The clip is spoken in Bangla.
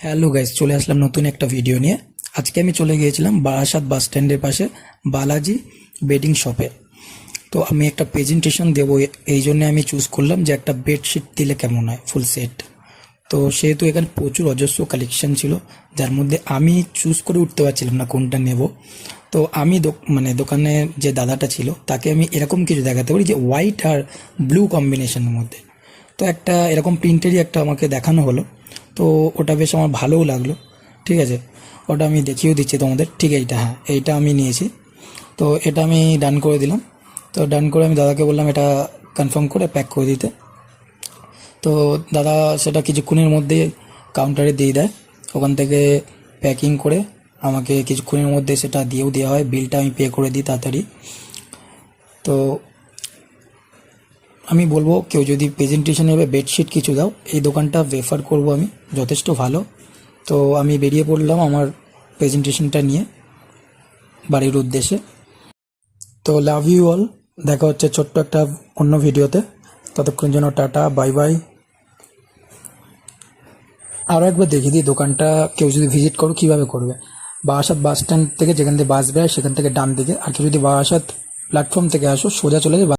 হ্যালো গাইস, চলে আসলাম নতুন একটা ভিডিও নিয়ে। আজকে আমি চলে গিয়েছিলাম বারাসাত বাস স্ট্যান্ডের পাশে বালাজি বেডিং শপে। তো আমি একটা প্রেজেন্টেশন দেবো, এই জন্য আমি চুজ করলাম যে একটা বেডশিট দিলে কেমন হয় ফুল সেট তো সেহেতু এখানে প্রচুর অজস্র কালেকশন ছিল, যার মধ্যে আমি চুজ করে উঠতে পারছিলাম না কোনটা নেব। তো আমি মানে দোকানে যে দাদাটা ছিল, তাকে আমি এরকম কিছু দেখাতে পারি যে হোয়াইট আর ব্লু কম্বিনেশনের মধ্যে। তো একটা এরকম প্রিন্টেরই একটা আমাকে দেখানো হলো। তো ওটা বেশ আমার ভালোও লাগল। ঠিক আছে? ওটা আমি দেখিয়েও দিচ্ছি তোমাদের। ঠিক এইটা হ্যাঁ এইটা আমি নিয়েছি। তো এটা আমি ডান করে দিলাম। তো ডান করে আমি দাদাকে বললাম এটা কনফার্ম করে প্যাক করে দিতে। তো দাদা সেটা কিছুক্ষণের মধ্যে কাউন্টারে দিয়ে দেয়। ওখান থেকে প্যাকিং করে আমাকে কিছুক্ষণের মধ্যে সেটা দিয়েও দেওয়া হয়। বিলটা আমি পে করে দিই তাড়াতাড়ি। তো আমি বলব কেউ যদি প্রেজেন্টেশন নেবে বেডশিট কিছু দাও, এই দোকানটা রেফার করব আমি, যথেষ্ট ভালো। তো আমি বেরিয়ে পড়লাম আমার প্রেজেন্টেশনটা নিয়ে বাড়ির উদ্দেশ্যে। তো লাভ ইউ অল দেখা হচ্ছে ছোট্ট একটা অন্য ভিডিওতে। ততক্ষণ জন্য টাটা বাই বাই আরও একবার দেখিয়ে দিই, দোকানটা কেউ যদি ভিজিট করো, কীভাবে করবে? বারাসাত বাস স্ট্যান্ড থেকে যেখান থেকে বাস বেরোয়, সেখান থেকে ডান দিকে। আর কেউ যদি বারাসাত প্ল্যাটফর্ম থেকে আসো, সোজা চলে যাবে